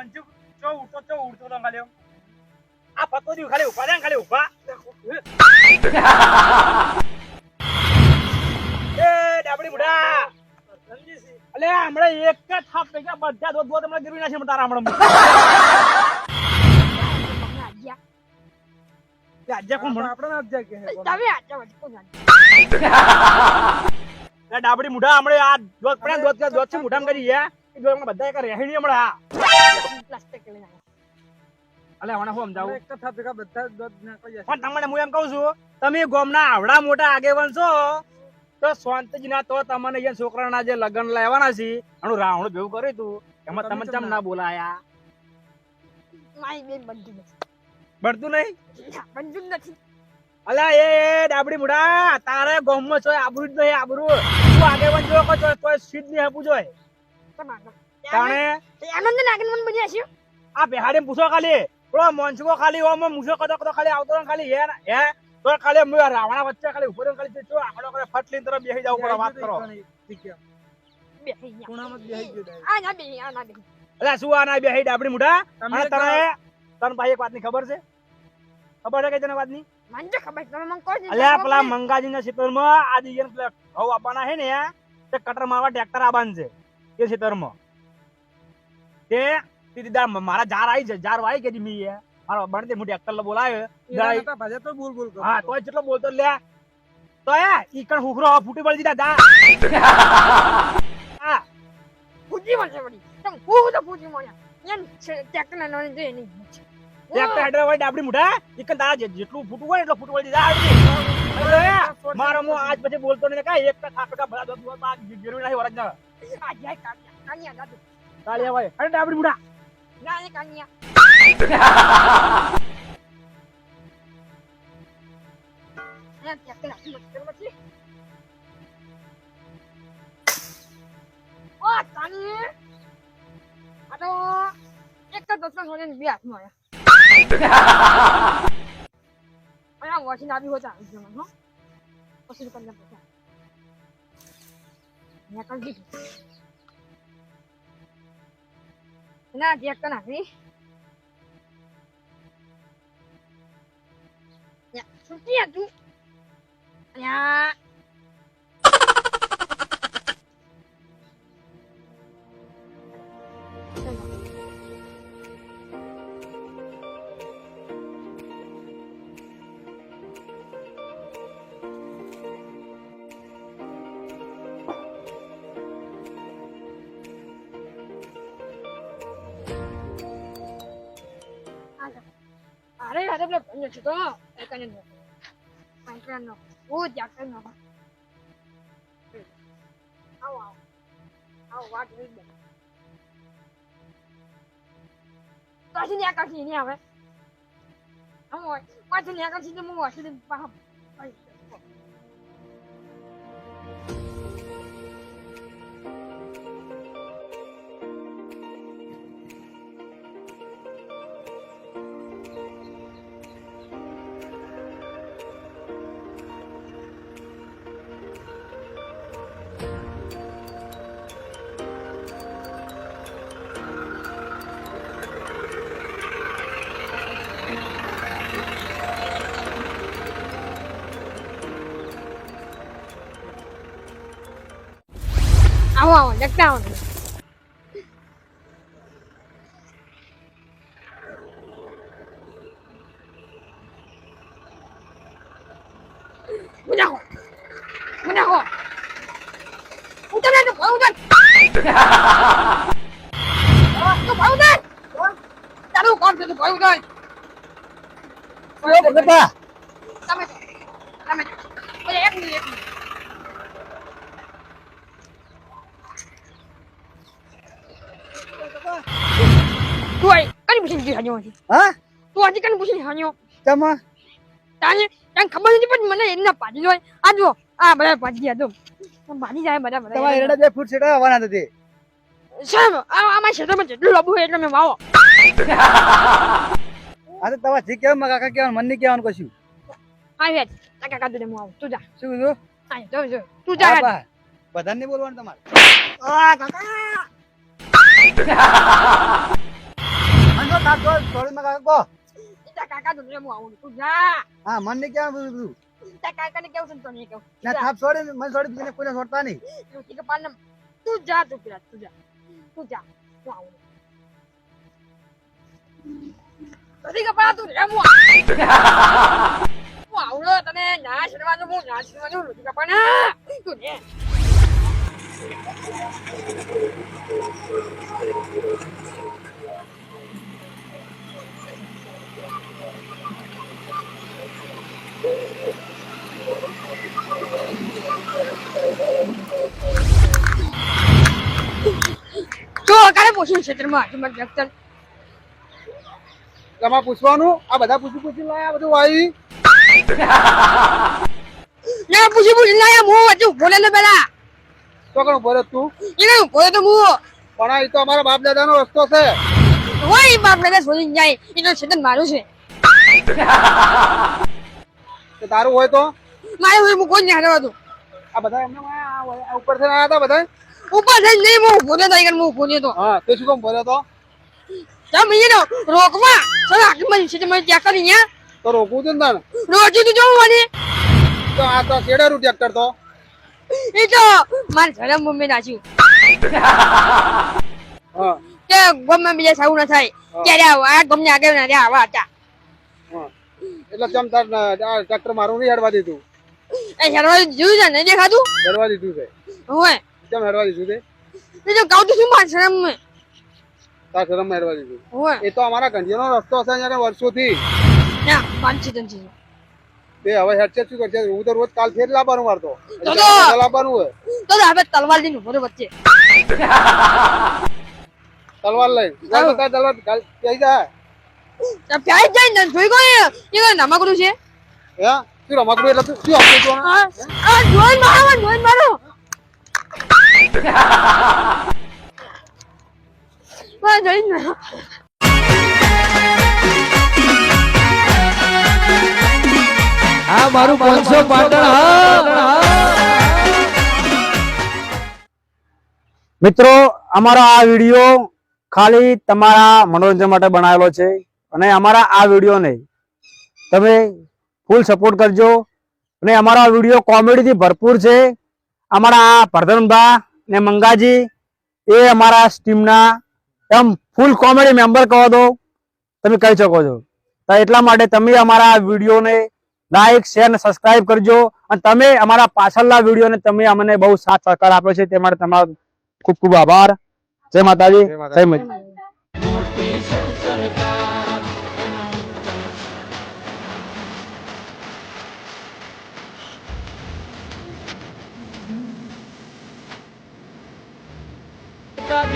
મંજુ ચો ઉઠતો ચો ઉઠતો તો ખાલી આ પતો દી ખાલી ઊભા રહ્યા ખાલી ઊભા એ ડાબડી બુડા અલે હમણાં એક જ થાપ પૈકા બધા દોત દોત હમણાં ગીરવી નાખી તારા હમણાં આપણે ડાબડી મુઢા હમણે આ દોત પડ્યા દોત દોત છે મુઢામ કરી યા બધા એક રહેણી હમણાં પ્લાસ્ટિક લઈને અલે હમણાં હું સમજાવું? એક થા ભેગા બધા દોત નાખી જશે પણ તમને હું એમ કહું છું તમે ગોમના આવડા મોટા આગેવાન છો તો શાંતિજીના તો તમને અહીંયા છોકરાના જે લગ્ન લેવાના છે એનું રાવણ ભેગું કર્યું તું એમાં તમે ચમ ના બોલાયા? મારી બેન બનતું નથી. બળતું નહીં? બનતું નથી. અલ્યા એ એ ડાબડી મુડા તારે ગોમમાં છો આબરૂ જ નહીં આબરૂ. તું આગેવાન જો કો છો સીધ નહીં આપું જોઈએ. તાણે? આનંદ નાગન મન બની હશે આ બેહાડી પૂછો ખાલી. પેલો મોનસુકો ખાલી ઓમ મૂછો કદો કદો ખાલી આવતો રહે ખાલી હે હે? તો ખાલી હું રાવણા વચ્ચે ખાલી ઉપર ખાલી જો આકડો કરે ફટલીન તરફ બેસી જાવ પડે વાત કરો. બે થઈ ગયા ખૂણામાં જ બેસી ગયો. આ ના બે આ ના બે એટલે શું આ ના બેહી ડાબડી મુઢા? અને તને તને ભાઈ એક વાતની ખબર છે? ખબર છે કે તને વાતની? મને ખબર તમે મને કહો અલ્યા પેલા. મંગાજીના ક્ષેત્રમાં આ દિયન પેલા ઘઉં આપવાના છે ને તે કટર મારવા ટ્રેક્ટર આવવાનું છે તે ક્ષેત્રમાં તે તે મારા જાર આવી છે જાર વાઈ કે મી મારો બણતે મોટી અક્કલ લો બોલાયો એના ભજે તો બોલ બોલ હા તો જેટલો બોલતો લે. તો એ ઈ કણ હુકરો ફૂટી પડી દીધા દા. હા. ફૂટી મળશે વળી. તમ હું તો ફૂટી મળ્યા. એમ ટેકના નો જો એની જ હેડર વાળી ડાબડી મુઢા ઈ કણ તારા જેટલું ફૂટું હોય એટલું ફૂટું પડી દીધા. મારો મો આજ પછી બોલતો નહીં કાંઈ. એક કા થાપકા ભલા દો દો બાદ ગીરવી નાખી વરજ ના. આ જાય કાનિયા, કાનિયા દાદુ. તાળિયા ભાઈ અરે ડાબડી મુઢા ના, એ કાનિયા. આ ટ્રેક્ટર આટલું મસ્ત નથી. ઓ, કાની. આ તો એક જ દસમાં સોને ને બે હાથમાં આયા. અને આ વોચીને આવી હોય હો. પછી તો. ના નાખી છૂટી હતું અહીંયા અરે પેલો ભાઈ નથી તો એકને નો પાંચરા નો જાકર નો આવો વાત રીત દે કાશી ને Kashi down, duck down. Muốn đâu? Muốn đâu? Ông chân lên, ông chân. Ông bảo lên. Chả đâu con thì tôi bảo lên. Ôi, ông ta. Sao mày? Sao mày? Bây giờ ép người ép người. તું આય કની પૂછીને જી હાજો હા? તું આજે કની પૂછીને હાજો તમા તાને તને ખબર નથી પણ મને એમના પાડી આ જો આ બધા પાડી ગયા તો પાડી જાય બધા બધા તમારા એરડા બે ફૂટ છેડા આવવાના હતી સાહેબ આ આમાં ક્ષેત્રમાં જેટલું લાંબુ હોય એટલે મેં વાવો. આ તો તમારે જી કાકા કેવાનું મન નહીં કહેવાનું કશું. હા હેડ. કાકા હું આવું. તું જા. શું કીધું? હા જો જો. તું જા બધાને બોલવાનું તમારે. આ કાકા! મનસો થાપ છોડ છોડી માં કાકા કાકા તો આવું તું જા. હા મન ને કહેવાનું બધું કાકાને કેવું છે ને તને કેવું. ના થાપ છોડી મન છોડી બીજાને કોઈને છોડતા નહીં. તું કે પાન તું જા તું પેલા તું જા. તું જા. હું આવું. તરી કપડા તું રે હું આવું. આવડો તને ના શરવાનું હું ના શરવાનું ઋતિક પાના તું તો પૂછ્યું ક્ષેત્રમાં તમારે વ્યક્તન તમારે પૂછવાનું? આ બધા પૂછી પૂછી લાયા બધું આવી ના પૂછી પૂછી લાયા હું હજુ બોલે ને પેલા. તો કણ બોલે તું? એને બોલે તો હું પણ આ તો અમારા બાપ દાદાનો રસ્તો છે. હોય બાપ દાદા છોડી જાય એનો ક્ષેત્ર મારું છે. તો તારું હોય તો? મારે હોય હું કોઈ નહીં હરવા દઉં. આ બધા એમને ઉપરથી આયા હતા બધા ઉપર થઈ નહીં હું ભૂલે તો આગળ હું બોલે તો. હા તે શું કામ બોલે તો? તમે એને રોકવા ચલો આખી મને છે મારી ત્યાં કરી ન્યા તો રોકવું છે ને તાણ રોજુ તો જોવું મને તો આ તો કેડારું ટ્રેક્ટર તો. એ તો મારી ઘરે મમ્મી નાચ્યું હા. કે ગમે બીજા સાવું ના થાય. ત્યારે આવો. આ ગમને આગળ ના રહ્યા આવા હતા. એટલે ચમ તાર આ ટ્રેક્ટર મારું નહીં હેડવા દીધું? એ હેરવા જોયું છે ને દેખાતું? હેડવા દીધું છે. હોય. કેમ હેડવા દીધું તે? એ જો ગાવ તો શું મારે શરમ મે તાર શરમ હેડવા દીધું. હોય. એ તો અમારા ગંજીનો રસ્તો છે અહીંયા વર્ષોથી. ના પાંચી ત્રણસો તે હવે હેડસેટ શું કરશે? હું તો રોજ કાલ ફેર લાવવાનું મારતો લાવવાનું હોય. તો હવે તલવાર લઈને ઊભો વચ્ચે. તલવાર લઈ. ચાલ તો તલવાર કાલ જઈ જાય? પ્યાજ જાય ને? જોઈ ગયો એ? નામાકડું છે? હે? શું રમકડું? એટલે શું આપી તું આ આ જોઈન મારો જોઈન મારો. જોઈન મારો આ મારું પાંચસો પાટણ મિત્રો અમારો આ વીડિયો ખાલી તમારા મનોરંજન માટે બનાવેલો છે અને અમારા આ વિડીયોને તમે ફૂલ સપોર્ટ કરજો અને અમારો આ વીડિયો કોમેડીથી ભરપૂર છે. અમારા આ પ્રધાનભા ને મંગાજી એ અમારા ટીમના એમ ફૂલ કોમેડી મેમ્બર કહો તો તમે કહી શકો છો. તો એટલા માટે તમે અમારા વિડીયોને લાઈક શેર અને સબસ્ક્રાઇબ કરજો અને તમે અમારા પાછળના વિડીયોને તમે અમને બહુ સાથ સહકાર આપ્યો છે તે માટે તમારો ખૂબ ખૂબ આભાર. જય માતાજી. જય